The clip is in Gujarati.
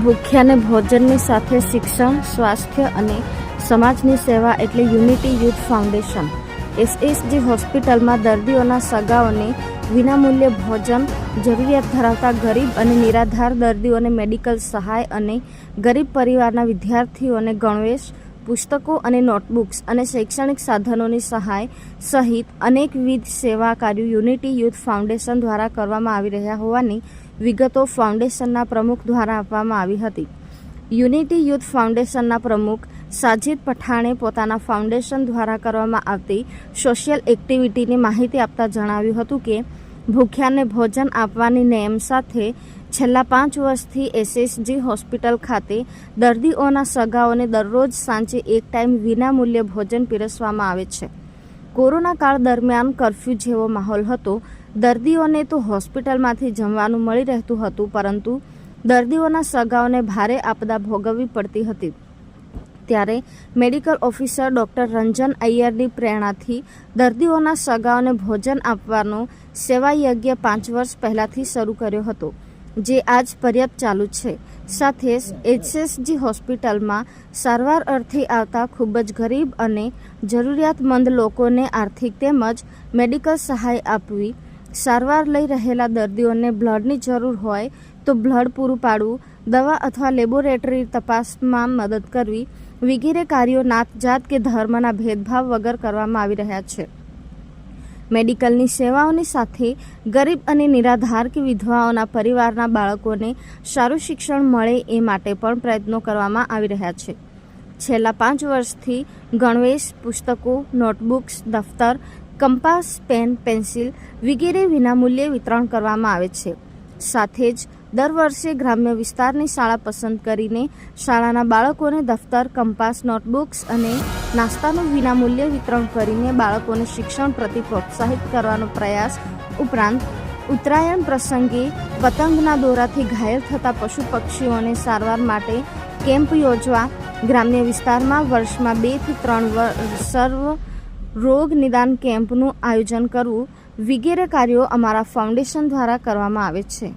ભૂખ્યાને ભોજનની સાથે શિક્ષણ, સ્વાસ્થ્ય અને સમાજની સેવા એટલે યુનિટી યુથ ફાઉન્ડેશન. એસએસજી હોસ્પિટલમાં દર્દીઓના સગાઓને વિનામૂલ્યે ભોજન, જરૂરિયાત ધરાવતા ગરીબ અને નિરાધાર દર્દીઓને મેડિકલ સહાય અને ગરીબ પરિવારના વિદ્યાર્થીઓને ગણવેશ પુસ્તકો અને નોટબુક્સ અને શૈક્ષણિક સાધનોની સહાય સહિત અનેકવિધ સેવા કાર્યો યુનિટી યુથ ફાઉન્ડેશન દ્વારા કરવામાં આવી રહ્યા હોવાની વિગતો ફાઉન્ડેશનના પ્રમુખ દ્વારા આપવામાં આવી હતી. યુનિટી યુથ ફાઉન્ડેશનના પ્રમુખ સાજિદ પઠાણે પોતાના ફાઉન્ડેશન દ્વારા કરવામાં આવતી સોશિયલ એક્ટિવિટીની માહિતી આપતા જણાવ્યું હતું કે ભૂખ્યાને ભોજન આપવાની નેમ સાથે છેલ્લા પાંચ વર્ષથી એસએસજી હોસ્પિટલ ખાતે દર્દીઓના સગાઓને દરરોજ સાંજે એક ટાઈમ વિનામૂલ્યે ભોજન પીરસવામાં આવે છે. કોરોના કાળ દરમિયાન કરફ્યુ જેવો માહોલ હતો. દર્દીઓને તો હોસ્પિટલમાંથી જમવાનું મળી રહેતું હતું, પરંતુ દર્દીઓના સગાઓને ભારે આપદા ભોગવવી પડતી હતી. ત્યારે મેડિકલ ઓફિસર ડૉક્ટર રંજન અય્યરની પ્રેરણાથી દર્દીઓના સગાઓને ભોજન આપવાનો સેવા યજ્ઞ પાંચ વર્ષ પહેલાંથી શરૂ કર્યો હતો, જે આજ પર્યત ચાલુ છે. સાથે એચએસજી હોસ્પિટલમાં સારવાર અર્થે આવતા ખૂબ જ ગરીબ અને જરૂરિયાતમંદ લોકોને આર્થિક તેમજ મેડિકલ સહાય આપવી, સારવાર લઈ રહેલા દર્દીઓને બ્લડની જરૂર હોય તો બ્લડ પૂરું પાડવું, દવા અથવા લેબોરેટરી તપાસમાં મદદ કરવી વગેરે કાર્યો નાત જાત કે ધર્મના ભેદભાવ વગર કરવામાં આવી રહ્યા છે. મેડિકલની સેવાઓની સાથે ગરીબ અને નિરાધાર કે વિધવાઓના પરિવારના બાળકોને સારું શિક્ષણ મળે એ માટે પણ પ્રયત્નો કરવામાં આવી રહ્યા છે. છેલ્લા પાંચ વર્ષથી ગણવેશ, પુસ્તકો, નોટબુક્સ, દફતર, કંપાસ, પેન, પેન્સિલ વગેરે વિનામૂલ્યે વિતરણ કરવામાં આવે છે. સાથે જ દર વર્ષે ગ્રામ્ય વિસ્તારની શાળા પસંદ કરીને શાળાના બાળકોને દફતર, કંપાસ, નોટબુક્સ અને નાસ્તાનું વિનામૂલ્ય વિતરણ કરીને બાળકોને શિક્ષણ પ્રતિ પ્રોત્સાહિત કરવાનો પ્રયાસ ઉપરાંત ઉત્તરાયણ પ્રસંગે પતંગના દોરાથી ઘાયલ થતા પશુ પક્ષીઓને સારવાર માટે કેમ્પ યોજવા ગ્રામ્ય વિસ્તારમાં વર્ષમાં બેથી ત્રણ વર- સર્વ રોગ નિદાન કેમ્પનું આયોજન કરવું વગેરે કાર્યો અમારા ફાઉન્ડેશન દ્વારા કરવામાં આવે છે.